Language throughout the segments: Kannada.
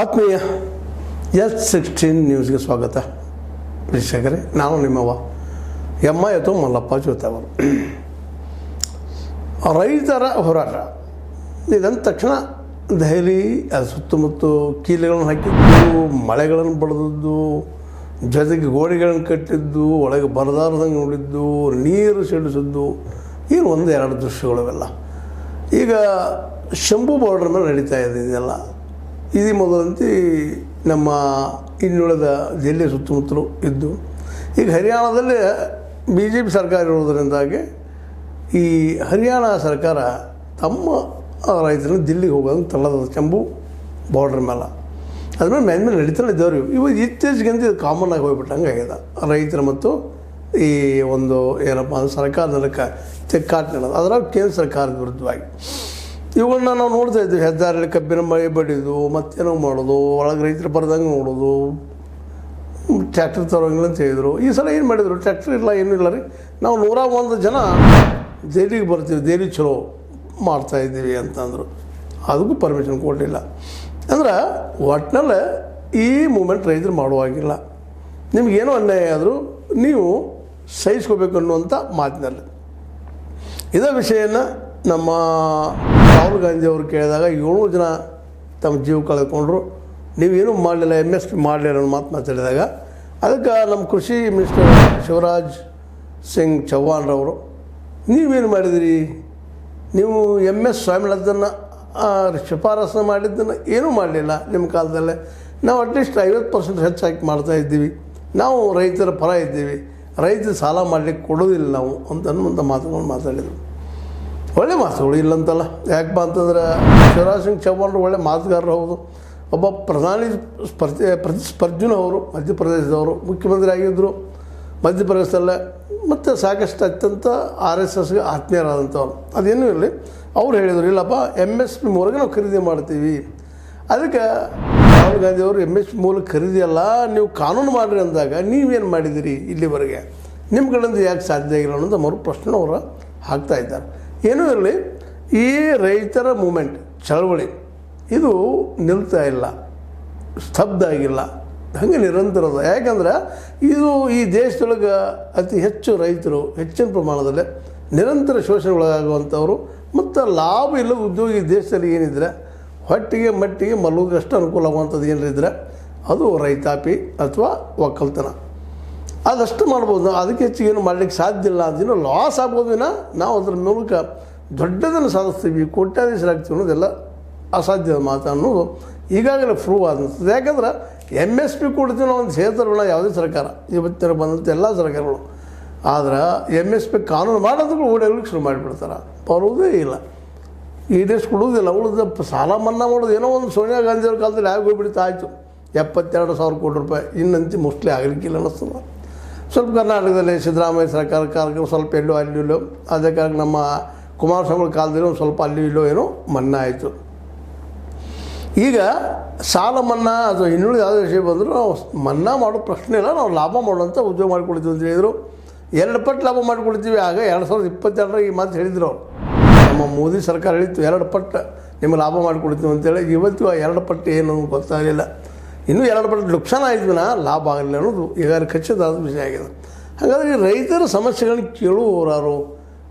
ಆತ್ಮೀಯ ಎಸ್ ಸಿಕ್ಸ್ಟೀನ್ ನ್ಯೂಸ್ಗೆ ಸ್ವಾಗತ. ವೀಕ್ಷಕರೇ ನಾನು ನಿಮ್ಮವ ಎಮ್ಮ ಎತ್ತು ಮಲ್ಲಪ್ಪ ಜೋತವರು ರೈತರ ಹೋರಾಟ. ಇದಂದ ತಕ್ಷಣ ದೆಹಲಿ ಸುತ್ತಮುತ್ತ ಕೀಲೆಗಳನ್ನು ಹಾಕಿದ್ದು, ಮಳೆಗಳನ್ನು ಬಡದದ್ದು ಜೊತೆಗೆ ಗೋಡೆಗಳನ್ನು ಕಟ್ಟಿದ್ದು, ಒಳಗೆ ಬರದಾರ್ದಂಗೆ ನೋಡಿದ್ದು, ನೀರು ಸಿಡಿಸಿದ್ದು, ಏನು ಒಂದು ಎರಡು ದೃಶ್ಯಗಳು ಇವೆಲ್ಲ. ಈಗ ಶಂಭು ಬಾರ್ಡ್ರ್ ಮೇಲೆ ನಡೀತಾ ಇದೆ ಇದೆಲ್ಲ. ಇದು ಮೊದಲಂತೆ ನಮ್ಮ ಇನ್ನುಳಿದ ಜಿಲ್ಲೆ ಸುತ್ತಮುತ್ತಲು ಇದ್ದು, ಈಗ ಹರಿಯಾಣದಲ್ಲಿ ಬಿ ಜೆ ಪಿ ಸರ್ಕಾರ ಇರೋದರಿಂದಾಗಿ ಈ ಹರಿಯಾಣ ಸರ್ಕಾರ ತಮ್ಮ ರೈತರನ್ನ ದಿಲ್ಲಿಗೆ ಹೋಗೋದು ತಳ್ಳದ ಚಂಬು ಬಾರ್ಡ್ರ್ ಮೇಲೆ ಅದ್ಮೇಲೆ ಮೇಲೆ ಮೇಲೆ ನಡೀತಾನೆ ಇದ್ದವ್ರು ಇವು ಇತ್ತೀಚೆಗಂತ ಇದು ಕಾಮನ್ ಆಗಿ ಹೋಗ್ಬಿಟ್ಟಂಗೆ ಆಗ್ಯದ ರೈತರು ಮತ್ತು ಈ ಒಂದು ಏನಪ್ಪ ಅಂದ್ರೆ ಸರ್ಕಾರದ ಕ ತೆಕ್ಕಾಟ ನಡೆದು ಅದರಾಗ ಕೇಂದ್ರ ಸರ್ಕಾರದ ವಿರುದ್ಧವಾಗಿ. ಇವುಗಳನ್ನ ನಾವು ನೋಡ್ತಾ ಇದ್ವಿ. ಹೆದ್ದಾರಿಯಲ್ಲಿ ಕಬ್ಬಿನ ಮಳೆ ಬಡಿದು, ಮತ್ತೇನೋ ಮಾಡೋದು, ಒಳಗೆ ರೈತರು ಬರ್ದಂಗೆ ನೋಡೋದು. ಟ್ರ್ಯಾಕ್ಟರ್ ತರೋಂಗಿಲ್ಲ ಅಂತ ಹೇಳಿದರು. ಈ ಸಲ ಏನು ಮಾಡಿದರು? ಟ್ರ್ಯಾಕ್ಟರ್ ಇಲ್ಲ, ಏನೂ ಇಲ್ಲ ರೀ. ನಾವು ನೂರ ಒಂದು ಜನ ದೆಹಲಿಗೆ ಬರ್ತೀವಿ. ದೆಹಲಿ ಚಲೋ ಮಾಡ್ತಾ ಇದ್ದೀವಿ ಅಂತಂದರು. ಅದಕ್ಕೂ ಪರ್ಮಿಷನ್ ಕೊಡಲಿಲ್ಲ. ಅಂದ್ರೆ ಒಟ್ಟಿನಲ್ಲಿ ಈ ಮೂಮೆಂಟ್ ರೈತರು ಮಾಡುವಾಗಿಲ್ಲ. ನಿಮಗೇನೋ ಅನ್ಯಾಯ ಆದರೂ ನೀವು ಸಹಿಸ್ಕೋಬೇಕು ಅನ್ನುವಂಥ ಮಾತಿನಲ್ಲಿ. ಇದೇ ವಿಷಯನ ನಮ್ಮ ರಾಹುಲ್ ಗಾಂಧಿ ಅವರು ಕೇಳಿದಾಗ ಏಳು ಜನ ತಮ್ಮ ಜೀವ ಕಳೆದುಕೊಂಡ್ರು. ನೀವೇನು ಮಾಡಲಿಲ್ಲ ಎಂ ಎಸ್ ಪಿ ಮಾಡಲಿಲ್ಲ ಅನ್ನೋ ಮಾತು ಮಾತಾಡಿದಾಗ. ಅದಕ್ಕೆ ನಮ್ಮ ಕೃಷಿ ಮಿನಿಸ್ಟರ್ ಶಿವರಾಜ್ ಸಿಂಗ್ ಚೌಹಾಣ್ರವರು ನೀವೇನು ಮಾಡಿದಿರಿ? ನೀವು ಎಂ ಎಸ್ ಸ್ವಾಮಿನಾಥನ್ನ ಶಿಫಾರಸು ಮಾಡಿದ್ದನ್ನು ಏನೂ ಮಾಡಲಿಲ್ಲ ನಿಮ್ಮ ಕಾಲದಲ್ಲೇ. ನಾವು ಅಟ್ಲೀಸ್ಟ್ ಐವತ್ತು ಪರ್ಸೆಂಟ್ ಹೆಚ್ಚಾಗಿ ಮಾಡ್ತಾ ಇದ್ದೀವಿ. ನಾವು ರೈತರ ಪರ ಇದ್ದೀವಿ. ರೈತರು ಸಾಲ ಮಾಡಲಿಕ್ಕೆ ಕೊಡೋದಿಲ್ಲ ನಾವು ಅಂತ ಮುಂದೆ ಮಾತುಗಳು ಮಾತಾಡಿದರು. ಒಳ್ಳೆ ಮಾತುಗಳು ಇಲ್ಲಂತಲ್ಲ. ಯಾಕಪ್ಪ ಅಂತಂದ್ರೆ ಶಿವರಾಜ್ ಸಿಂಗ್ ಚೌಹಾಣ್ರು ಒಳ್ಳೆ ಮಾತುಗಾರರು ಹೌದು. ಒಬ್ಬ ಪ್ರಧಾನಿ ಸ್ಪರ್ಧೆ, ಪ್ರತಿಸ್ಪರ್ಧಿನೂ ಅವರು, ಮಧ್ಯಪ್ರದೇಶದವರು, ಮುಖ್ಯಮಂತ್ರಿ ಆಗಿದ್ದರು ಮಧ್ಯಪ್ರದೇಶದಲ್ಲೇ, ಮತ್ತು ಸಾಕಷ್ಟು ಅತ್ಯಂತ ಆರ್ ಎಸ್ ಎಸ್ಗೆ ಆತ್ಮೀಯರಾದಂಥವ್ರು. ಅದೇನೂ ಇರಲಿ, ಅವ್ರು ಹೇಳಿದರು, ಇಲ್ಲಪ್ಪ ಎಂ ಎಸ್ ಪಿ ಮೂಲಕ ನಾವು ಖರೀದಿ ಮಾಡ್ತೀವಿ. ಅದಕ್ಕೆ ರಾಹುಲ್ ಗಾಂಧಿ ಅವರು ಎಂ ಎಸ್ ಪಿ ಮೂಲಕ ಖರೀದಿ ಅಲ್ಲ ನೀವು ಕಾನೂನು ಮಾಡಿರಿ ಅಂದಾಗ ನೀವೇನು ಮಾಡಿದಿರಿ ಇಲ್ಲಿವರೆಗೆ? ನಿಮ್ಮ ಕಡೆಯಿಂದ ಯಾಕೆ ಸಾಧ್ಯ ಆಗಿಲ್ಲ ಅನ್ನೋದು ಮರು ಪ್ರಶ್ನೆ ಅವರು ಹಾಕ್ತಾ ಇದ್ದಾರೆ. ಏನೂ ಇರಲಿ? ಈ ರೈತರ ಮೂಮೆಂಟ್, ಚಳವಳಿ, ಇದು ನಿಲ್ತಾ ಇಲ್ಲ. ಸ್ತಬ್ಧ ಆಗಿಲ್ಲ. ಹಾಗೆ ನಿರಂತರದ ಯಾಕಂದ್ರೆ ಇದು ಈ ದೇಶದೊಳಗೆ ಅತಿ ಹೆಚ್ಚು ರೈತರು ಹೆಚ್ಚಿನ ಪ್ರಮಾಣದಲ್ಲಿ ನಿರಂತರ ಶೋಷಣೆ ಒಳಗಾಗುವಂಥವ್ರು ಮತ್ತು ಲಾಭ ಇಲ್ಲದ ಉದ್ಯೋಗಿ ದೇಶದಲ್ಲಿ ಏನಿದ್ರೆ ಹೊಟ್ಟಿಗೆ ಮಟ್ಟಿಗೆ ಮಲಗೋದಷ್ಟು ಅನುಕೂಲ ಆಗುವಂಥದ್ದು ಏನಿದ್ರೆ ಅದು ರೈತಾಪಿ ಅಥವಾ ಒಕ್ಕಲ್ತನ. ಅದಷ್ಟು ಮಾಡ್ಬೋದು. ಅದಕ್ಕೆ ಹೆಚ್ಚಿಗೆ ಏನು ಮಾಡಲಿಕ್ಕೆ ಸಾಧ್ಯ ಇಲ್ಲ ಅದೇನೋ ಲಾಸ್ ಆಗ್ಬೋದು ವಿನ ನಾವು ಅದ್ರ ಮೂಲಕ ದೊಡ್ಡದನ್ನು ಸಾಧಿಸ್ತೀವಿ ಕೋಟ್ಯಾಧೀಶರಾಗ್ತೀವಿ ಅನ್ನೋದೆಲ್ಲ ಅಸಾಧ್ಯದ ಮಾತು ಅನ್ನೋದು ಈಗಾಗಲೇ ಪ್ರೂವ್ ಆದಂಥದ್ದು. ಯಾಕಂದ್ರೆ ಎಂ ಎಸ್ ಪಿ ಕೊಡ್ತೀವಿ ನಾವು ಒಂದು ಸೇತರಗಳ ಯಾವುದೇ ಸರ್ಕಾರ, ಇವತ್ತಿನ ಬಂದಂಥ ಎಲ್ಲ ಸರ್ಕಾರಗಳು. ಆದ್ರೆ ಎಂ ಎಸ್ ಪಿ ಕಾನೂನು ಮಾಡೋದಕ್ಕೂ ಓಡಾಡಲಿಕ್ಕೆ ಶುರು ಮಾಡಿಬಿಡ್ತಾರೆ. ಬರುವುದೇ ಇಲ್ಲ. ಈಡೇರಿಸ್ಕೊಡೋದಿಲ್ಲ ಉಳಿದ ಸಾಲ ಮನ್ನಾ ಮಾಡೋದು ಏನೋ ಒಂದು ಸೋನಿಯಾ ಗಾಂಧಿ ಅವ್ರ ಕಾಲದಲ್ಲಿ ಆಗಿ ಹೋಗ್ಬಿಡ್ತಾ ಆಯಿತು. ಎಪ್ಪತ್ತೆರಡು ಸಾವಿರ ಕೋಟಿ ರೂಪಾಯಿ ಇನ್ನಂತೆ ಮೋಸ್ಟ್ಲಿ ಆಗಲಿಕ್ಕಿಲ್ಲ ಅನ್ನಿಸ್ತದೆ. ಸ್ವಲ್ಪ ಕರ್ನಾಟಕದಲ್ಲಿ ಸಿದ್ದರಾಮಯ್ಯ ಸರ್ಕಾರ ಕಾರ್ಯಕ್ರಮ ಸ್ವಲ್ಪ ಎಲ್ಲೋ ಅಲ್ಲೂ ಇಲ್ಲೋ. ಅದೇ ಕಾರಣ ನಮ್ಮ ಕುಮಾರಸ್ವಾಮಿ ಕಾಲದಲ್ಲಿ ಒಂದು ಸ್ವಲ್ಪ ಅಲ್ಲೂ ಇಲ್ಲೋ ಏನೋ ಮನ್ನಾ ಆಯಿತು. ಈಗ ಸಾಲ ಮನ್ನಾ ಅಥವಾ ಇನ್ನುಳಿದ ಯಾವುದೇ ವಿಷಯ ಬಂದರೂ ನಾವು ಮನ್ನಾ ಮಾಡೋ ಪ್ರಶ್ನೆ ಇಲ್ಲ, ನಾವು ಲಾಭ ಮಾಡುವಂಥ ಉದ್ಯೋಗ ಮಾಡಿಕೊಡ್ತೀವಿ ಅಂತ ಹೇಳಿದರು. ಎರಡು ಪಟ್ಟು ಲಾಭ ಮಾಡಿಕೊಡ್ತೀವಿ ಆಗ ಎರಡು ಸಾವಿರದ ಇಪ್ಪತ್ತೆರಡರ ಈ ಮಾತು ಹೇಳಿದ್ರು. ನಮ್ಮ ಮೋದಿ ಸರ್ಕಾರ ಹೇಳಿತ್ತು, ಎರಡು ಪಟ್ಟು ನಿಮಗೆ ಲಾಭ ಮಾಡಿಕೊಡ್ತೀವಿ ಅಂತೇಳಿ. ಇವತ್ತು ಆ ಎರಡು ಪಟ್ಟು ಏನು ಗೊತ್ತಾಗಲಿಲ್ಲ. ಇನ್ನೂ ಎರಡು ಪಟ್ಟು ನುಕ್ಸಾನ ಆಯ್ತು ನಾ ಲಾಭ ಆಗಲಿಲ್ಲ ಅನ್ನೋದು ಈಗಾಗಲೇ ಖಚಿತವಾದ ವಿಷಯ ಆಗಿದೆ. ಹಾಗಾದರೆ ರೈತರ ಸಮಸ್ಯೆಗಳನ್ನ ಕೇಳುವವರಾರು,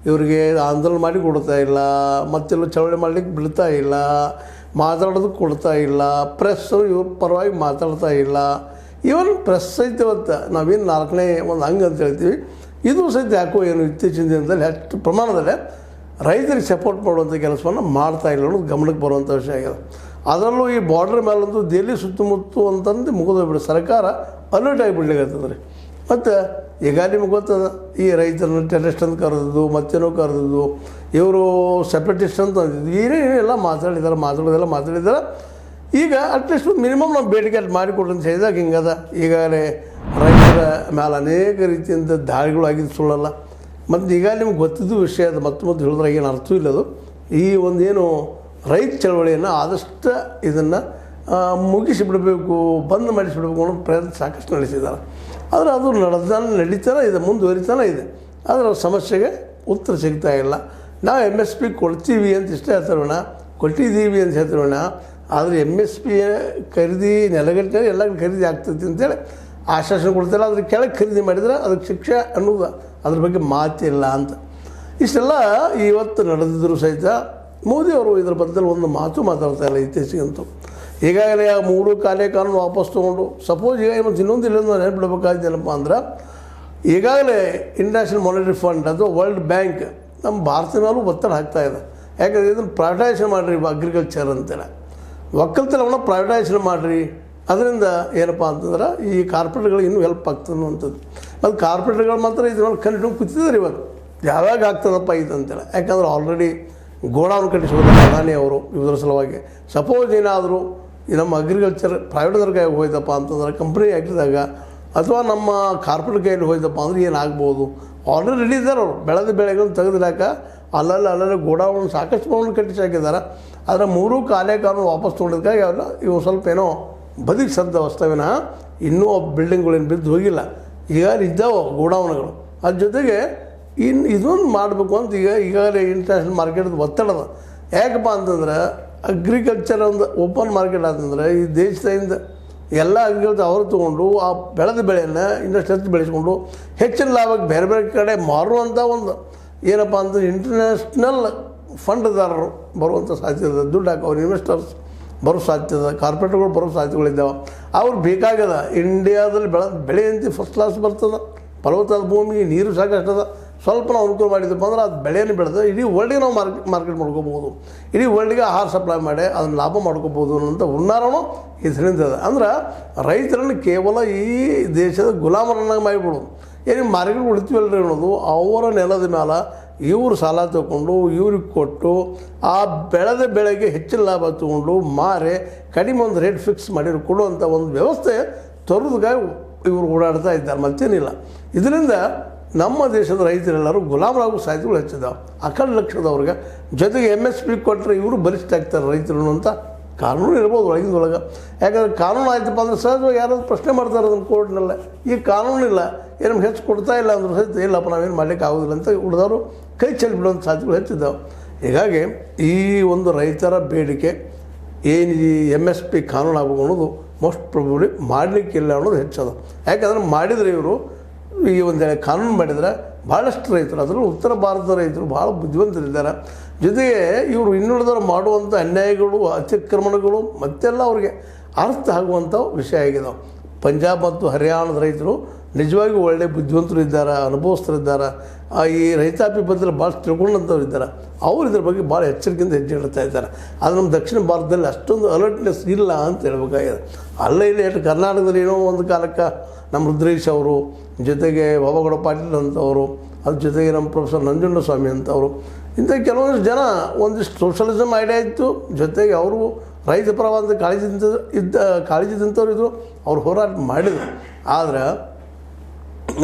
ಇವರಿಗೆ ಆಂದೋಲನ ಮಾಡಿ ಕೊಡ್ತಾ ಇಲ್ಲ, ಮತ್ತೆಲ್ಲ ಚಳವಳಿ ಮಾಡಲಿಕ್ಕೆ ಬಿಡ್ತಾ ಇಲ್ಲ, ಮಾತಾಡೋದಕ್ಕೆ ಕೊಡ್ತಾ ಇಲ್ಲ ಪ್ರೆಸ್ ಇವ್ರ ಪರವಾಗಿ ಮಾತಾಡ್ತಾ ಇಲ್ಲ. ಇವನ್ ಪ್ರೆಸ್ ಸಹಿತ ಇವತ್ತು ನಾವೇನು ನಾಲ್ಕನೇ ಒಂದು ಹಂಗೆ ಅಂತ ಹೇಳ್ತೀವಿ, ಇದು ಸಹಿತ ಯಾಕೋ ಏನು ಇತ್ತೀಚಿನ ದಿನದಲ್ಲಿ ಹೆಚ್ಚು ಪ್ರಮಾಣದಲ್ಲಿ ರೈತರಿಗೆ ಸಪೋರ್ಟ್ ಮಾಡುವಂಥ ಕೆಲಸವನ್ನು ಮಾಡ್ತಾ ಇಲ್ಲ ಅನ್ನೋದು ಗಮನಕ್ಕೆ ಬರುವಂಥ ವಿಷಯ ಆಗಿದೆ. ಅದರಲ್ಲೂ ಈ ಬಾರ್ಡ್ರ್ ಮೇಲಂತೂ ದೆಹಲಿ ಸುತ್ತಮುತ್ತ ಅಂತಂದು ಮುಗಿದೋಗ್ಬಿಡಿ ಸರ್ಕಾರ ಅಲರ್ಟ್ ಆಗಿಬಿಡ್ಲಿಕ್ಕೆ ರೀ ಮತ್ತು ಈಗ ನಿಮ್ಗೆ ಗೊತ್ತದ, ಈ ರೈತರನ್ನ ಟೆರರಿಸ್ಟ್ ಅಂತ ಕರೆದಿದ್ದು, ಮತ್ತೇನೋ ಕರೆದಿದ್ದು, ಇವರು ಸೆಪ್ರೇಟಿಸ್ಟ್ ಅಂತ ಅಂದಿದ್ದು. ಎಲ್ಲ ಮಾತಾಡಿದಾರೆ, ಮಾತಾಡೋದೆಲ್ಲ ಮಾತಾಡಿದ್ದಾರೆ ಈಗ ಅಟ್ಲೀಸ್ಟ್ ಮಿನಿಮಮ್ ನಾವು ಬೇಡಿಕೆ ಅಷ್ಟು ಮಾಡಿಕೊಡ್ರಿ ಅಂತ ಹೇಳಿದಾಗ ಹಿಂಗದ. ಈಗಾಗಲೇ ರೈತರ ಮೇಲೆ ಅನೇಕ ರೀತಿಯಿಂದ ದಾಳಿಗಳು ಆಗಿದ್ದು ಸುಳ್ಳಲ್ಲ. ಮತ್ತು ಈಗ ನಿಮ್ಗೆ ಗೊತ್ತಿದ್ದು ವಿಷಯ ಅದು ಮತ್ತೆ ಮತ್ತೆ ಹೇಳಿದ್ರೆ ಏನು ಅರ್ಥ ಇಲ್ಲದು ಈ ಒಂದೇನು ರೈತ ಚಳವಳಿಯನ್ನು ಆದಷ್ಟು ಇದನ್ನು ಮುಗಿಸಿಬಿಡಬೇಕು, ಬಂದ್ ಮಾಡಿಸಿಬಿಡಬೇಕು ಅನ್ನೋ ಪ್ರಯತ್ನ ಸಾಕಷ್ಟು ನಡೆಸಿದ್ದಾರೆ. ಆದರೆ ಅದು ನಡೆದಾನ ನಡೀತಾನೆ ಇದೆ, ಮುಂದುವರಿತಾನೆ ಇದೆ. ಆದರೆ ಅವ್ರ ಸಮಸ್ಯೆಗೆ ಉತ್ತರ ಸಿಗ್ತಾ ಇಲ್ಲ. ನಾವು ಎಂ ಎಸ್ ಪಿ ಕೊಡ್ತೀವಿ ಅಂತ ಇಷ್ಟೇ ಹೇಳ್ತಾರೋಣ ಕೊಟ್ಟಿದ್ದೀವಿ ಅಂತ ಹೇಳ್ತಾರೋಣ ಆದರೆ ಎಂ ಎಸ್ ಪಿ ಖರೀದಿ ನೆಲಗಟ್ಟೆ ಎಲ್ಲ ಖರೀದಿ ಆಗ್ತೈತಿ ಅಂತೇಳಿ ಆಶ್ವಾಸನೆ ಕೊಡ್ತಾರೆ. ಅದ್ರ ಕೆಳಗೆ ಖರೀದಿ ಮಾಡಿದರೆ ಅದಕ್ಕೆ ಶಿಕ್ಷೆ ಅನ್ನೋದು ಅದ್ರ ಬಗ್ಗೆ ಮಾತಿಲ್ಲ ಅಂತ. ಇಷ್ಟೆಲ್ಲ ಇವತ್ತು ನಡೆದಿದ್ರು ಸಹಿತ ಮೋದಿಯವರು ಇದರ ಬದಲು ಒಂದು ಮಾತು ಮಾತಾಡ್ತಾ ಇಲ್ಲ ಇತ್ತೀಚೆಗಂತೂ. ಈಗಾಗಲೇ ಆ ಮೂರು ಕಾನೂನು ವಾಪಸ್ ತೊಗೊಂಡು ಸಪೋಸ್ ಈಗ ಮತ್ತು ಇನ್ನೊಂದು ಇಲ್ಲೊಂದು ನೆನಪಿಡ್ಬೇಕಾದ್ದೇನಪ್ಪ ಅಂದ್ರೆ, ಈಗಾಗಲೇ ಇಂಟರ್ನ್ಯಾಷನಲ್ ಮಾನಿಟರಿ ಫಂಡ್ ಅಥವಾ ವರ್ಲ್ಡ್ ಬ್ಯಾಂಕ್ ನಮ್ಮ ಭಾರತದ ಮೇಲೂ ಒತ್ತಡ ಹಾಕ್ತಾ ಇದೆ. ಯಾಕಂದರೆ ಇದನ್ನು ಪ್ರೈವೇಟೈಸೇಷನ್ ಮಾಡಿರಿ ಅಗ್ರಿಕಲ್ಚರ್ ಅಂತೇಳಿ ಒಕ್ಕಲ್ತನವನ್ನು ಪ್ರೈವೇಟೈಸೇಷನ್ ಮಾಡಿರಿ. ಅದರಿಂದ ಏನಪ್ಪ ಅಂತಂದ್ರೆ, ಈ ಕಾರ್ಪೊರೇಟ್ಗಳು ಇನ್ನೂ ಹೆಲ್ಪ್ ಆಗ್ತದೆ ಅನ್ನುವಂಥದ್ದು. ಅದು ಕಾರ್ಪೊರೇಟ್ಗಳು ಮಾತ್ರ ಇದ್ರ ಮೇಲೆ ಕಂಟಿನ್ಯೂ ಕೂತಿದ್ದಾರೆ ಇವಾಗ. ಯಾವಾಗ ಆಗ್ತದಪ್ಪ ಇದು ಯಾಕಂದ್ರೆ ಆಲ್ರೆಡಿ ಗೋಡೌನ್ ಕಟ್ಟಿಸಿಕೊಂಡ ಪ್ರಧಾನಿ ಅವರು ಇದರ ಸಲುವಾಗಿ. ಸಪೋಸ್ ಏನಾದರೂ ನಮ್ಮ ಅಗ್ರಿಕಲ್ಚರ್ ಪ್ರೈವೇಟ್ದವ್ರ ಕೈಗೆ ಹೋಯ್ತಪ್ಪ ಅಂತಂದ್ರೆ ಕಂಪ್ನಿ ಹಾಕಿದಾಗ ಅಥವಾ ನಮ್ಮ ಕಾರ್ಪೊರೇಟ್ ಕೈಯಲ್ಲಿ ಹೋಯ್ತಪ್ಪ ಅಂದ್ರೆ ಏನಾಗ್ಬೋದು? ಆಲ್ರೆಡಿ ರೆಡಿ ಇದ್ದಾರೆ ಅವರು. ಬೆಳೆದ ಬೆಳೆಗಳನ್ನು ತೆಗೆದಿಡಾಕ ಅಲ್ಲಲ್ಲಿ ಅಲ್ಲಲ್ಲಿ ಗೋಡೌನ್ ಸಾಕಷ್ಟು ಪ್ರಮಾಣ ಕಟ್ಟಿಸಿ ಹಾಕಿದ್ದಾರೆ. ಆದರೆ ಮೂರೂ ಕಾಲೇ ಕಾನೂನು ವಾಪಸ್ ತೊಗೊಂಡಿದ್ದಕ್ಕಾಗಿ ಅವೆಲ್ಲ ಇವು ಸ್ವಲ್ಪ ಏನೋ ಬದಿಗೆ ಸದ್ದ ವಸ್ತವಿನ ಇನ್ನೂ ಬಿಲ್ಡಿಂಗ್ಗಳೇನು ಬಿದ್ದು ಹೋಗಿಲ್ಲ. ಈಗ ಇದ್ದಾವೆ ಗೋಡೌನ್ಗಳು ಅದ್ರ ಜೊತೆಗೆ ಇನ್ನು ಇದೊಂದು ಮಾಡಬೇಕು ಅಂತ ಈಗ ಈಗಾಗಲೇ ಇಂಟರ್ನ್ಯಾಷನಲ್ ಮಾರ್ಕೆಟ್ದು ಒತ್ತಡ ಅದ. ಯಾಕಪ್ಪ ಅಂತಂದ್ರೆ ಅಗ್ರಿಕಲ್ಚರ್ ಒಂದು ಓಪನ್ ಮಾರ್ಕೆಟ್ ಆತಂದ್ರೆ ಈ ದೇಶದಿಂದ ಎಲ್ಲ ಅಗ್ರಿಕಲ್ಚರ್ ಅವರು ತೊಗೊಂಡು ಆ ಬೆಳೆದ ಬೆಳೆಯನ್ನು ಇನ್ನಷ್ಟು ಹೆಚ್ಚು ಬೆಳೆಸ್ಕೊಂಡು ಹೆಚ್ಚಿನ ಲಾಭಕ್ಕೆ ಬೇರೆ ಬೇರೆ ಕಡೆ ಮಾರುವಂಥ ಒಂದು ಏನಪ್ಪ ಅಂತಂದ್ರೆ ಇಂಟರ್ನ್ಯಾಷನಲ್ ಫಂಡ್ದಾರರು ಬರುವಂಥ ಸಾಧ್ಯತೆ ದುಡ್ಡು ಹಾಕೋರು ಇನ್ವೆಸ್ಟರ್ಸ್ ಬರೋ ಸಾಧ್ಯತೆ ಕಾರ್ಪೊರೇಟ್ಗಳು ಬರೋ ಸಾಧ್ಯತೆಗಳಿದ್ದಾವೆ ಅವ್ರು ಬೇಕಾಗ್ಯದ. ಇಂಡಿಯಾದಲ್ಲಿ ಬೆಳೆ ಬೆಳೆಯಂತೆ ಫಸ್ಟ್ ಕ್ಲಾಸ್ ಬರ್ತದೆ. ಫಲವತ್ತಾದ ಭೂಮಿ ನೀರು ಸಾಕಷ್ಟದ. ಸ್ವಲ್ಪ ನಾವು ಅನುಕೂಲ ಮಾಡಿದ್ದಪ್ಪ ಅಂದ್ರೆ ಅದು ಬೆಳೆಯನ್ನು ಬೆಳೆದು ಇಡೀ ವರ್ಲ್ಡಿಗೆ ನಾವು ಮಾರ್ಕೆಟ್ ಮಾರ್ಕೆಟ್ ಮಾಡ್ಕೋಬೋದು. ಇಡೀ ವರ್ಲ್ಡಿಗೆ ಆಹಾರ ಸಪ್ಲೈ ಮಾಡಿ ಅದನ್ನು ಲಾಭ ಮಾಡ್ಕೋಬೋದು ಅನ್ನೋಂಥ ಇದರಿಂದ ಇದೆ. ಅಂದ್ರೆ ರೈತರನ್ನು ಕೇವಲ ಈ ದೇಶದ ಗುಲಾಮರನ್ನಾಗಿ ಮಾಡಿಬಿಡೋದು. ಏನು ಮಾರ್ಕೆಟ್ ಉಳಿತೀವಲ್ರಿ ಅನ್ನೋದು ಅವರ ನೆಲದ ಮೇಲೆ ಇವರು ಸಾಲ ತಗೊಂಡು, ಇವ್ರಿಗೆ ಕೊಟ್ಟು, ಆ ಬೆಳೆದ ಬೆಳೆಗೆ ಹೆಚ್ಚಿನ ಲಾಭ ತೊಗೊಂಡು, ಮಾರಿ, ಕಡಿಮೆ ಒಂದು ರೇಟ್ ಫಿಕ್ಸ್ ಮಾಡಿ ಕೊಡುವಂಥ ಒಂದು ವ್ಯವಸ್ಥೆ ತರೋದಕ್ಕಾಗಿ ಇವರು ಓಡಾಡ್ತಾ ಇದ್ದಾರೆ. ಮತ್ತೇನಿಲ್ಲ. ಇದರಿಂದ ನಮ್ಮ ದೇಶದ ರೈತರೆಲ್ಲರೂ ಗುಲಾಮರಾಗು ಸಾಧ್ಯಗಳು ಹೆಚ್ಚಿದ್ದಾವೆ. ಅಖಂಡ ಲಕ್ಷದವ್ರಿಗೆ ಜೊತೆಗೆ ಎಂ ಎಸ್ ಪಿ ಕೊಟ್ಟರೆ ಇವರು ಬಲಿಷ್ಠ ಆಗ್ತಾರೆ ರೈತರು ಅಂತ ಕಾನೂನು ಇರ್ಬೋದು ಒಳಗಿಂದೊಳಗೆ ಯಾಕಂದರೆ ಕಾನೂನು ಆಯ್ತಪ್ಪ ಅಂದ್ರೆ ಸಹಜವಾಗಿ ಯಾರಾದ್ರು ಪ್ರಶ್ನೆ ಮಾಡ್ತಾರೆ ಅದನ್ನು ಕೋರ್ಟ್ನಲ್ಲೇ. ಈ ಕಾನೂನಿಲ್ಲ ಏನು ಹೆಚ್ಚು ಕೊಡ್ತಾ ಇಲ್ಲ ಅಂದ್ರೆ ಸಹಿತ ಇಲ್ಲಪ್ಪ ನಾವೇನು ಮಾಡ್ಲಿಕ್ಕೆ ಆಗೋದಿಲ್ಲ ಅಂತ ಉಳಿದವರು ಕೈ ಚೆಲ್ಲಿ ಬಿಡುವಂಥ ಸಾಧ್ಯಗಳು ಹೆಚ್ಚಿದ್ದಾವೆ. ಹೀಗಾಗಿ ಈ ಒಂದು ರೈತರ ಬೇಡಿಕೆ ಏನು ಈ ಎಂ ಎಸ್ ಪಿ ಕಾನೂನು ಅನ್ನೋದು ಮೋಸ್ಟ್ ಪ್ರಾಬಬ್ಲಿ ಮಾಡಲಿಕ್ಕಿಲ್ಲ ಅನ್ನೋದು ಹೆಚ್ಚದ. ಯಾಕಂದರೆ ಮಾಡಿದರೆ ಇವರು ಈ ಒಂದು ಕಾನೂನು ಮಾಡಿದರೆ ಭಾಳಷ್ಟು ರೈತರು, ಅದರಲ್ಲೂ ಉತ್ತರ ಭಾರತದ ರೈತರು ಭಾಳ ಬುದ್ಧಿವಂತರಿದ್ದಾರೆ. ಜೊತೆಗೆ ಇವರು ಇನ್ನುಳಿದವರು ಮಾಡುವಂಥ ಅನ್ಯಾಯಗಳು, ಅತಿಕ್ರಮಣಗಳು ಮತ್ತೆಲ್ಲ ಅವ್ರಿಗೆ ಅರ್ಥ ಆಗುವಂಥ ವಿಷಯ ಆಗಿದಾವೆ. ಪಂಜಾಬ್ ಮತ್ತು ಹರಿಯಾಣದ ರೈತರು ನಿಜವಾಗಿಯೂ ಒಳ್ಳೆ ಬುದ್ಧಿವಂತರು ಇದ್ದಾರೆ ಅನುಭವಸ್ಥರಿದ್ದಾರೆ ಈ ರೈತಾಪಿ ಬದಲು ಭಾಳ ತಿಳ್ಕೊಂಡಂಥವ್ರು ಇದ್ದಾರೆ. ಅವರು ಇದ್ರ ಬಗ್ಗೆ ಭಾಳ ಎಚ್ಚರಿಕೆಯಿಂದ ಹೆಜ್ಜೆ ಇಡ್ತಾ ಇದ್ದಾರೆ. ಆದರೆ ನಮ್ಮ ದಕ್ಷಿಣ ಭಾರತದಲ್ಲಿ ಅಷ್ಟೊಂದು ಅಲರ್ಟ್ನೆಸ್ ಇಲ್ಲ ಅಂತ ಹೇಳ್ಬೇಕಾಗಿದೆ. ಅಲ್ಲೇ ಇಲ್ಲಿ ಎಷ್ಟು ಕರ್ನಾಟಕದಲ್ಲಿ ಏನೋ ಒಂದು ಕಾಲಕ್ಕೆ ನಮ್ಮ ರುದ್ರೇಶ್ ಅವರು, ಜೊತೆಗೆ ಬಾಬಾಗೌಡ ಪಾಟೀಲ್ ಅಂತವರು, ಅದ್ರ ಜೊತೆಗೆ ನಮ್ಮ ಪ್ರೊಫೆಸರ್ ನಂಜುಂಡಸ್ವಾಮಿ ಅಂತವರು. ಇಂಥ ಕೆಲವೊಂದಿಷ್ಟು ಜನ ಒಂದಿಷ್ಟು ಸೋಷಲಿಸಮ್ ಐಡಿಯಾ ಇತ್ತು. ಜೊತೆಗೆ ಅವರು ರೈತ ಪರವಾದ ಕಾಳಜಿ ಇದ್ದ, ಕಾಳಜಿದಂಥವ್ರು ಇದ್ದರು ಅವ್ರು ಹೋರಾಟ ಮಾಡಿದರು. ಆದರೆ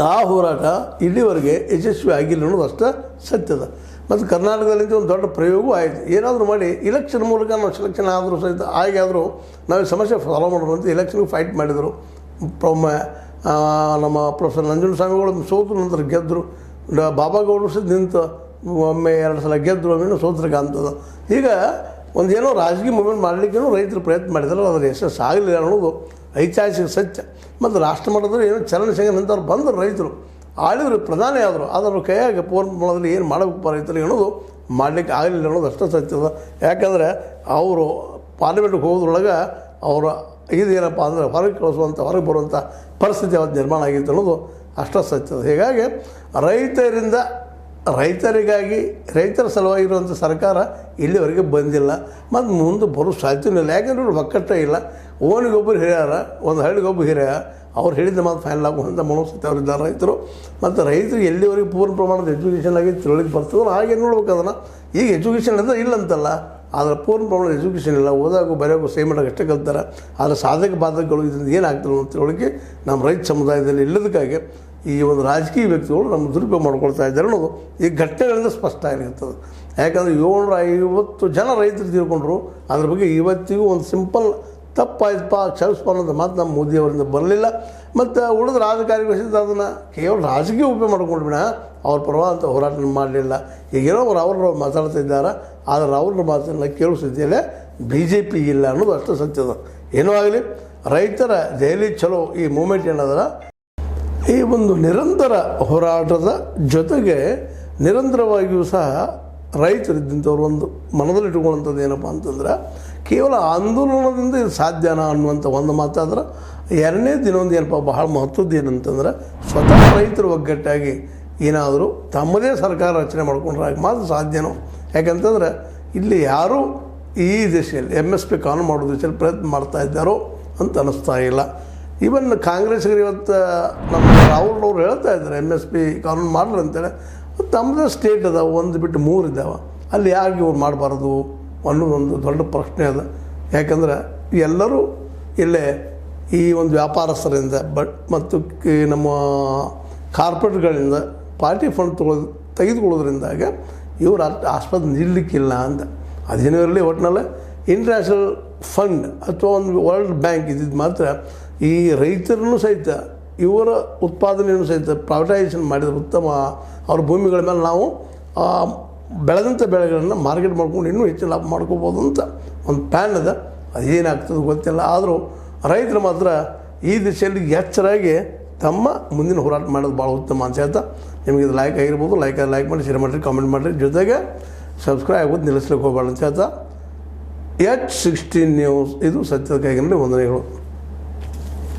ಆ ಹೋರಾಟ ಇಲ್ಲಿವರೆಗೆ ಯಶಸ್ವಿ ಆಗಿಲ್ಲ ಅನ್ನೋದು ಅಷ್ಟೇ ಸತ್ಯದ. ಮತ್ತು ಕರ್ನಾಟಕದಲ್ಲಿ ಒಂದು ದೊಡ್ಡ ಪ್ರಯೋಗವೂ ಆಯಿತು. ಏನಾದರೂ ಮಾಡಿ ಇಲೆಕ್ಷನ್ ಮೂಲಕ ನಾವು ಸೆಲೆಕ್ಷನ್ ಆದರೂ ಸಹಿತ ಆಗಾದರೂ ನಾವು ಸಮಸ್ಯೆ ಫಾಲೋ ಮಾಡೋದು ಅಂತ ಇಲೆಕ್ಷನ್ಗೆ ಫೈಟ್ ಮಾಡಿದರು. ಪ್ರೊಮ್ಮ ನಮ್ಮ ಪ್ರೊಫೆಸರ್ ನಂಜುಂಡ ಸ್ವಾಮಿಗಳು ಸೋತು ನಂತರ ಗೆದ್ದರು ಬಾಬಾಗೌಡರು ಸಹ ನಿಂತು ಒಮ್ಮೆ ಎರಡು ಸಲ ಗೆದ್ದರು ಒಮ್ಮೆ ಸೋತ್ರ ಕಾಣ್ತದ ಈಗ ಒಂದು ಏನೋ ರಾಜಕೀಯ ಮೂಮೆಂಟ್ ಮಾಡಲಿಕ್ಕೇನೋ ರೈತರು ಪ್ರಯತ್ನ ಮಾಡಿದ್ರು, ಅದರ ಯಶಸ್ಸು ಆಗಲಿಲ್ಲ ಅನ್ನೋದು ಐತಿಹಾಸಿಕ ಸತ್ಯ. ಮತ್ತು ರಾಷ್ಟ್ರ ಮಟ್ಟದಲ್ಲಿ ಏನೋ ಸಂಘ ನಿಂತವ್ರು ಬಂದರು ರೈತರು, ಆಳಿದ್ರು ಪ್ರಧಾನಿ ಆದರು ಅದರ ಕೈಯಾಗ ಪೂರ್ಣ ಪ್ರಮಾಣದಲ್ಲಿ ಏನು ಮಾಡಬೇಕು ರೈತರಿಗೆ ಅನ್ನೋದು ಮಾಡಲಿಕ್ಕೆ ಆಗಲಿಲ್ಲ ಅನ್ನೋದು ಅಷ್ಟೇ ಸತ್ಯದ. ಯಾಕಂದರೆ ಅವರು ಪಾರ್ಲಿಮೆಂಟ್ಗೆ ಹೋಗೋದ್ರೊಳಗೆ ಅವರ ಇದೇನಪ್ಪ ಅಂದರೆ ಹೊರಗೆ ಕಳಿಸುವಂಥ, ಹೊರಗೆ ಬರುವಂಥ ಪರಿಸ್ಥಿತಿ ಅವತ್ತು ನಿರ್ಮಾಣ ಆಗಿತ್ತು ಅನ್ನೋದು ಅಷ್ಟೇ ಸತ್ಯದ ಹೀಗಾಗಿ ರೈತರಿಂದ, ರೈತರಿಗಾಗಿ, ರೈತರ ಸಲುವಾಗಿರುವಂಥ ಸರ್ಕಾರ ಇಲ್ಲಿವರೆಗೆ ಬಂದಿಲ್ಲ. ಮತ್ತು ಮುಂದೆ ಬರೋ ಸಾಧ್ಯವೂ ಇಲ್ಲ. ಯಾಕೆಂದ್ರೆ ಒಕ್ಕಟ್ಟೇ ಇಲ್ಲ. ಓನಿಗೊಬ್ಬರು ಹಿರಿಯರ, ಒಂದು ಹಳ್ಳಿಗೊಬ್ಬರು ಹಿರಿಯ ಅವ್ರು ಹೇಳಿದ ಮಾತು ಫೈನಲ್ ಆಗುವಂಥ ಮನೋಸ್ಥಿತಿ ಅವರಿದ್ದಾರೆ ರೈತರು. ಮತ್ತು ರೈತರು ಎಲ್ಲಿವರೆಗೆ ಪೂರ್ಣ ಪ್ರಮಾಣದ ಎಜುಕೇಷನ್ ಆಗಿ ತಿಳುವಳಿಕೆ ಬರ್ತದೋ ಹಾಗೆ ನೋಡ್ಬೇಕು ಅದನ್ನು. ಈಗ ಎಜುಕೇಷನ್ ಅಂದರೆ ಇಲ್ಲ ಅಂತಲ್ಲ ಆದರೆ ಪೂರ್ಣ ಪ್ರಮಾಣದ ಎಜುಕೇಷನ್ ಇಲ್ಲ. ಓದಾಗು ಬರೆಯೋಕ್ಕೂ ಸೇಮ್ ಮಾಡೋಕೆ ಅಷ್ಟೇ ಕಲ್ತಾರೆ. ಆದರೆ ಸಾಧಕ ಬಾಧಕಗಳು ಇದರಿಂದ ಏನಾಗ್ತದೆ ಅಂತ ತಿಳುವಳಿಕೆ ನಮ್ಮ ರೈತ ಸಮುದಾಯದಲ್ಲಿ ಇಲ್ಲದಕ್ಕಾಗಿ ಈ ಒಂದು ರಾಜಕೀಯ ವ್ಯಕ್ತಿಗಳು ನಮ್ಮ ದುರುಪಯೋಗ ಮಾಡ್ಕೊಳ್ತಾ ಇದ್ದಾರೆ ಅನ್ನೋದು ಈ ಘಟನೆಗಳಿಂದ ಸ್ಪಷ್ಟ ಆಗಿರ್ತದೆ. ಯಾಕಂದರೆ ಏಳ್ನೂರ ಐವತ್ತು ಜನ ರೈತರು ತೀರ್ಕೊಂಡ್ರು. ಅದ್ರ ಬಗ್ಗೆ ಇವತ್ತಿಗೂ ಒಂದು ಸಿಂಪಲ್ ತಪ್ಪಾಯ್ತಪ್ಪ ಕ್ಷಮಿಸ್ಪ ಅನ್ನೋದು ಮಾತು ನಮ್ಮ ಮೋದಿಯವರಿಂದ ಬರಲಿಲ್ಲ. ಮತ್ತು ಉಳಿದ ರಾಜಕಾರಣಿಗಳು ಸಿದ್ಧ ಅದನ್ನು ಕೇವಲ ರಾಜಕೀಯ ಉಪಯೋಗ ಮಾಡ್ಕೊಂಡ್ಬಿಡ ಅವ್ರ ಪರವಾಗಿ ಅಂತ ಹೋರಾಟ ಮಾಡಲಿಲ್ಲ. ಈಗೇನೋ ಅವ್ರು ಅವ್ರ ಮಾತಾಡ್ತಾ ಇದ್ದಾರೆ. ಆದರೆ ಅವ್ರ ಮಾತನ್ನ ಕೇಳೋ ಸ್ಥಿತಿಯಲ್ಲೇ ಬಿ ಜೆ ಪಿ ಇಲ್ಲ ಅನ್ನೋದು ಅಷ್ಟು ಸತ್ಯದ ಏನೂ ಆಗಲಿ, ರೈತರ ದೆಹಲಿ ಚಲೋ ಈ ಮೂಮೆಂಟ್ ಏನಾದ್ರೆ ಈ ಒಂದು ನಿರಂತರ ಹೋರಾಟದ ಜೊತೆಗೆ ನಿರಂತರವಾಗಿಯೂ ಸಹ ರೈತರಿದ್ದಂಥವ್ರು ಒಂದು ಮನದಲ್ಲಿಟ್ಟುಕೊಳ್ಳುವಂಥದ್ದು ಏನಪ್ಪ ಅಂತಂದ್ರೆ ಕೇವಲ ಆಂದೋಲನದಿಂದ ಇದು ಸಾಧ್ಯನಾ ಅನ್ನುವಂಥ ಒಂದು ಮಾತಾದ್ರೆ ಎರಡನೇ ದಿನೊಂದು ಏನಪ್ಪ, ಬಹಳ ಮಹತ್ವದ್ದು ಏನಂತಂದ್ರೆ ಸ್ವತಃ ರೈತರು ಒಗ್ಗಟ್ಟಾಗಿ ಏನಾದರೂ ತಮ್ಮದೇ ಸರ್ಕಾರ ರಚನೆ ಮಾಡ್ಕೊಂಡ್ರೆ ಮಾತ್ರ ಸಾಧ್ಯನೋ? ಯಾಕಂತಂದ್ರೆ ಇಲ್ಲಿ ಯಾರೂ ಈ ದಿಶೆಯಲ್ಲಿ ಎಂ ಎಸ್ ಪಿ ಕಾನೂನು ಮಾಡೋ ದಿಶೆಯಲ್ಲಿ ಪ್ರಯತ್ನ ಮಾಡ್ತಾ ಇದ್ದಾರೋ ಅಂತ ಅನ್ನಿಸ್ತಾ ಇಲ್ಲ. ಈವನ್ ಕಾಂಗ್ರೆಸ್ಗರು ಇವತ್ತು, ನಮ್ಮ ರಾಹುಲ್ ಅವರು ಹೇಳ್ತಾ ಇದ್ದಾರೆ ಎಂ ಎಸ್ ಪಿ ಕಾನೂನು ಮಾಡ್ರಿ ಅಂತೇಳಿ. ತಮ್ಮದೇ ಸ್ಟೇಟ್ ಅದಾವೆ, ಒಂದು ಬಿಟ್ಟು ಮೂರು ಇದ್ದಾವೆ ಅಲ್ಲಿ ಯಾರಿಗೆ ಇವ್ರು ಮಾಡಬಾರ್ದು? ಅನ್ನೋದೊಂದು ದೊಡ್ಡ ಪ್ರಶ್ನೆ ಅದ. ಯಾಕಂದ್ರೆ ಎಲ್ಲರೂ ಇಲ್ಲೇ ಈ ಒಂದು ವ್ಯಾಪಾರಸ್ಥರಿಂದ ಬಟ್ ಮತ್ತು ನಮ್ಮ ಕಾರ್ಪೊರೇಟ್ಗಳಿಂದ ಪಾರ್ಟಿ ಫಂಡ್ ತೊಗೊಳ್ ತೆಗೆದುಕೊಳ್ಳೋದ್ರಿಂದಾಗ ಇವರು ಆಸ್ಪತ್ರೆ ನಿಲ್ಲಕ್ಕಿಲ್ಲ ಅಂತ. ಅದೇನೂ ಇರಲಿ ಒಟ್ಟಿನಲ್ಲಿ ಇಂಟರ್ನ್ಯಾಷನಲ್ ಫಂಡ್ ಅಥವಾ ಒಂದು ವರ್ಲ್ಡ್ ಬ್ಯಾಂಕ್ ಇದ್ದಿದ್ದು ಮಾತ್ರ ಈ ರೈತರನ್ನು ಸಹಿತ, ಇವರ ಉತ್ಪಾದನೆಯನ್ನು ಸಹಿತ ಪ್ರೈವಟೈಸೇಷನ್ ಮಾಡಿದ ಉತ್ತಮ ಅವ್ರ ಭೂಮಿಗಳ ಮೇಲೆ ನಾವು ಬೆಳೆದಂಥ ಬೆಳೆಗಳನ್ನು ಮಾರ್ಕೆಟ್ ಮಾಡ್ಕೊಂಡು ಇನ್ನೂ ಹೆಚ್ಚು ಲಾಭ ಮಾಡ್ಕೋಬೋದು ಅಂತ ಒಂದು ಪ್ಯಾನ್ ಅದ. ಅದೇನಾಗ್ತದೆ ಗೊತ್ತಿಲ್ಲ. ಆದರೂ ರೈತರು ಮಾತ್ರ ಈ ದಿಶೆಯಲ್ಲಿ ಎಚ್ಚರಾಗಿ ತಮ್ಮ ಮುಂದಿನ ಹೋರಾಟ ಮಾಡೋದು ಭಾಳ ಉತ್ತಮ ಅಂತ ಹೇಳ್ತಾ ನಿಮಗೆ ಇದು ಲೈಕ್ ಆಗಿರ್ಬೋದು ಲೈಕ್ ಲೈಕ್ ಮಾಡಿ ಶೇರ್ ಮಾಡಿರಿ ಕಾಮೆಂಟ್ ಮಾಡಿರಿ. ಜೊತೆಗೆ ಸಬ್ಸ್ಕ್ರೈಬ್ ಆಗೋದು ನಿಲ್ಲಿಸ್ಲಿಕ್ಕೆ ಹೋಗ್ಬಾರ್ದು ಅಂತ ಹೇಳ್ತಾ. ಎಚ್ ಸಿಕ್ಸ್ಟೀನ್ ನ್ಯೂಸ್ ಇದು ಸತ್ಯದ ಕೈಗಿನಲ್ಲಿ ವಂದನೆಗಳು.